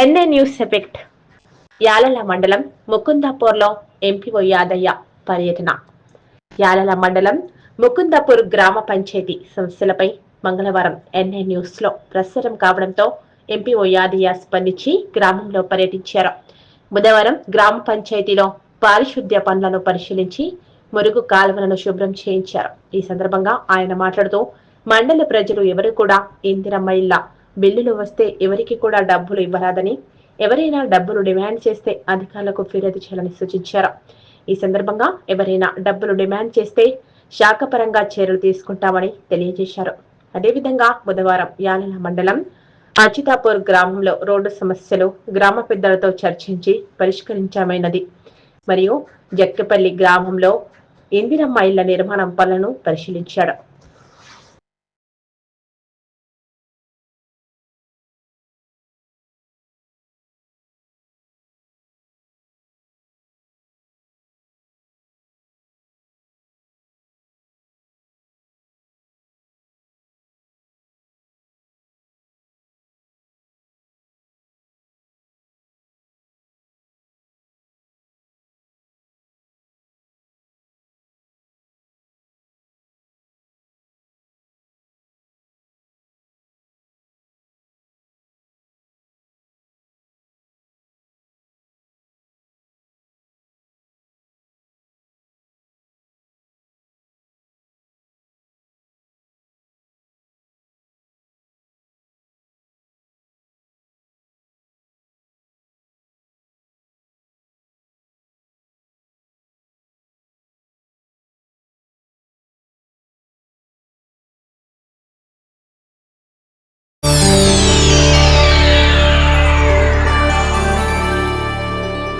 ఎన్ఏ news effect యాలల మండలం ముకుందాపూర్లో MPO Yadaiah పర్యటన. యాలల మండలం ముకుందాపూర్ గ్రామ పంచాయతీ సంస్థలపై మంగళవారం ఎన్ఏ న్యూస్లో ప్రసారం కావడంతో ఎంపీఓ యాదయ్య స్పందించి గ్రామంలో పర్యటించారు. బుధవారం గ్రామ పంచాయతీలో పారిశుద్ధ్య పనులను పరిశీలించి మురుగు కాలువలను శుభ్రం చేయించారు. ఈ సందర్భంగా ఆయన మాట్లాడుతూ మండల ప్రజలు ఎవరు కూడా ఇందిరమ్మ ఇళ్ళ బిల్లులు వస్తే ఎవరికి కూడా డబ్బులు ఇవ్వరాదని ఎవరైనా డబ్బులు డిమాండ్ చేస్తే అధికారులకు ఫిర్యాదు చేయాలని సూచించారు. ఈ సందర్భంగా ఎవరైనా డబ్బులు డిమాండ్ చేస్తే శాఖపరంగా చర్యలు తీసుకుంటామని తెలియజేశారు. అదేవిధంగా బుధవారం యాలల మండలం అచితాపూర్ గ్రామంలో రోడ్డు సమస్యలు గ్రామ పెద్దలతో చర్చించి పరిష్కరించామైనది. మరియు జక్కపల్లి గ్రామంలో ఇందిరమ్మ ఇళ్ళ నిర్మాణం పనులను పరిశీలించాడు.